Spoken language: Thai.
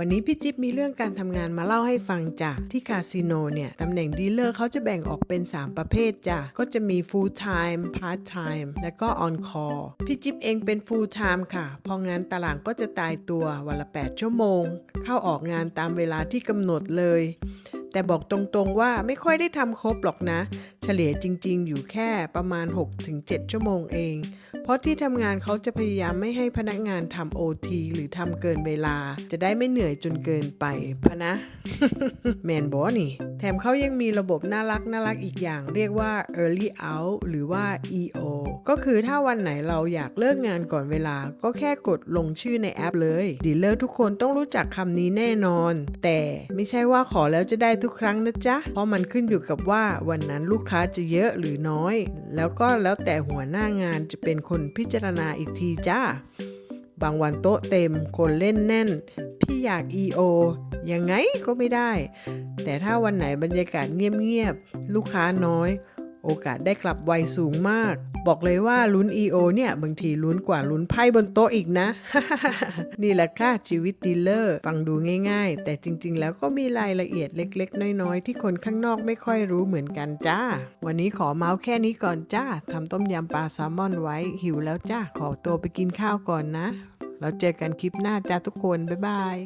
วันนี้พี่จิ๊บมีเรื่องการทำงานมาเล่าให้ฟังจ้ะที่คาสิโนเนี่ย ตำแหน่งดีลเลอร์เขาจะแบ่งออกเป็น 3 ประเภทจ้ะก็จะมี full time part time และก็ on call พี่จิ๊บเองเป็น full time ค่ะ พองานตารางก็จะตายตัววันละ 8 ชั่วโมง เข้าออกงานตามเวลาที่กำหนดเลย แต่บอกตรงๆว่าไม่ค่อยได้ทำครบหรอกนะ เฉลี่ยจริง ๆ อยู่แค่ประมาณ 6-7 ชั่วโมงเอง เพราะที่ทำงานเขาจะพยายามไม่ให้พนักงานทำโอทีหรือทำเกินเวลา จะได้ไม่เหนื่อยจนเกินไปพะนะแมนบอนี่ แถมเขายังมีระบบน่ารักน่ารักอีกอย่าง เรียกว่า early out หรือว่า EO ก็คือถ้าวันไหนเราอยากเลิกงานก่อนเวลา ก็แค่กดลงชื่อในแอปเลยดีลเลอร์ทุกคนต้องรู้จักคำนี้แน่นอน แต่ไม่ใช่ว่าขอแล้วจะได้ทุกครั้งนะจ๊ะ เพราะมันขึ้นอยู่กับว่าวันนั้นลูกค้าจะเยอะหรือน้อย แล้วก็แล้วแต่หัวหน้างานจะเป็นคนพิจารณาอีกทีจ้า บางวันโต๊ะเต็มคนเล่นแน่น พี่อยาก EO ยังไงก็ไม่ได้ แต่ถ้าวันไหนบรรยากาศเงียบๆลูกค้าน้อย โอกาสได้กลับไวสูงมาก บอกเลยว่าลุ้น EO เนี่ย บางทีลุ้นกว่าลุ้นไพ่บนโต๊ะอีกนะ นี่แหละค่ะชีวิตดีลเลอร์ ฟังดูง่ายๆ แต่จริงๆ แล้วก็มีรายละเอียดเล็กๆ น้อยๆ ที่คนข้างนอกไม่ค่อยรู้เหมือนกันจ้า วันนี้ขอเมาส์แค่นี้ก่อนจ้าทำต้มยำปลาแซลมอนไว้หิวแล้วจ้าขอตัวไปกินข้าวก่อนนะแล้วเจอกันคลิปหน้าจ้าทุกคนบ๊ายบาย